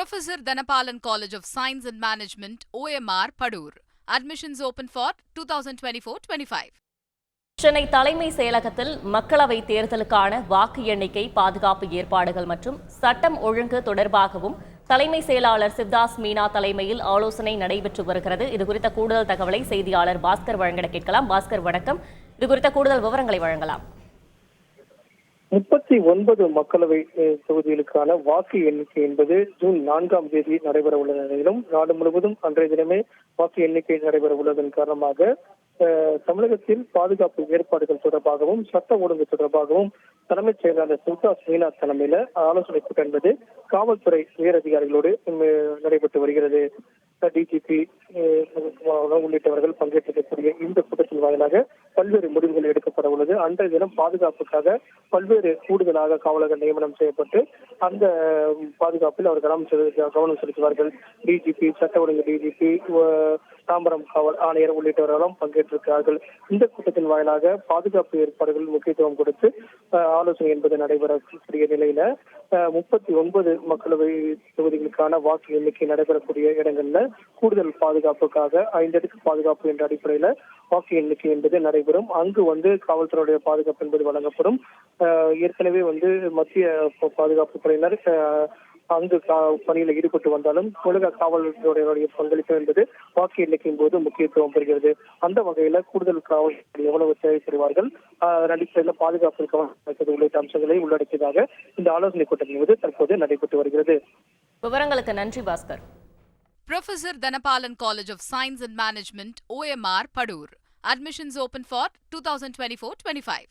Professor Dhanapalan College of Science and Management, OMR, Padur. Admissions open for 2024-25. Chennai தலைமை செயலகத்தில் மக்களவை தேர்தலுக்கான வாக்கு எண்ணிக்கை பாதுகாப்பு ஏற்பாடுகள் மற்றும் சட்டம் ஒழுங்கு தொடர்பாகவும் தலைமை செயலாளர் சிவ்தாஸ் மீனா தலைமையில் ஆலோசனை நடைபெற்று வருகிறது இது குறித்த கூடுதல் தகவலை செய்தியாளர் பாஸ்கர் வழங்கிட கேட்கலாம் பாஸ்கர் வணக்கம் இது குறித்த கூடுதல் விவரங்களை வழங்கலாம் முப்பத்தி ஒன்பது மக்களவை தொகுதிகளுக்கான வாக்கு எண்ணிக்கை என்பது ஜூன் நான்காம் தேதி நடைபெற உள்ள நிலையிலும் நாடு முழுவதும் அன்றைய தினமே வாக்கு எண்ணிக்கை நடைபெற உள்ளதன் காரணமாக தமிழகத்தில் பாதுகாப்பு ஏற்பாடுகள் தொடர்பாகவும் சட்ட ஒழுங்கு தொடர்பாகவும் தலைமைச் செயலாளர் சிவதாஸ் மீனா தலைமையில ஆலோசனை கூட்டம் என்பது காவல்துறை உயரதிகாரிகளோடு அதிகாரிகளோடு நடைபெற்று வருகிறது. டிஜிபி உள்ளிட்டவர்கள் பங்கேற்றிருக்கக்கூடிய இந்த கூட்டத்தின் வாயிலாக பல்வேறு முடிவுகள் எடுக்கப்பட உள்ளது. அன்றைய தினம் பாதுகாப்புக்காக பல்வேறு கூடுதலாக காவலர்கள் நியமனம் செய்யப்பட்டு அந்த பாதுகாப்பில் அவர் கவனம் கவனம் செலுத்துவார்கள். டிஜிபி சட்ட ஒழுங்கு டிஜிபி தாம்பரம் காவல் ஆணையர் உள்ளிட்டவர்களும் பங்கேற்றிருக்கிறார்கள். இந்த கூட்டத்தின் வாயிலாக பாதுகாப்பு ஏற்பாடுகள் முக்கியத்துவம் கொடுத்து ஆலோசனை என்பது நடைபெறக்கூடிய நிலையில முப்பத்தி ஒன்பது மக்களவை தொகுதிகளுக்கான வாக்கு எண்ணிக்கை நடைபெறக்கூடிய இடங்கள்ல கூடுதல் பாதுகாப்புக்காக ஐந்து ஐந்தடுக்கு பாதுகாப்பு என்ற அடிப்படையில வாக்கு எண்ணிக்கை என்பது நடைபெறும். அங்கு வந்து காவல்துறையுடைய பாதுகாப்பு என்பது வழங்கப்படும். ஏற்கனவே வந்து மத்திய பாதுகாப்பு படையினர் அங்கு கா- பணியில் ஈடுபட்டு வந்தாலும் உலக காவல்துறையினுடைய பங்களிப்பு என்பது வாக்கு எண்ணிக்கையின் போது முக்கியத்துவம் பெறுகிறது. அந்த வகையில கூடுதல் காவல் எவ்வளவு தேவைப்படுவார்கள் ஆஹ் அதன் அடிப்படையில் பாதுகாப்பு கவனம் உள்ளிட்ட அம்சங்களை உள்ளடக்கியதாக இந்த ஆலோசனை கூட்டம் என்பது தற்போது நடைபெற்று வருகிறது. விவரங்களுக்கு நன்றி Bhaskar. Professor Dhanapalan College of Science and Management, OMR, Padur. Admissions open for 2024-25.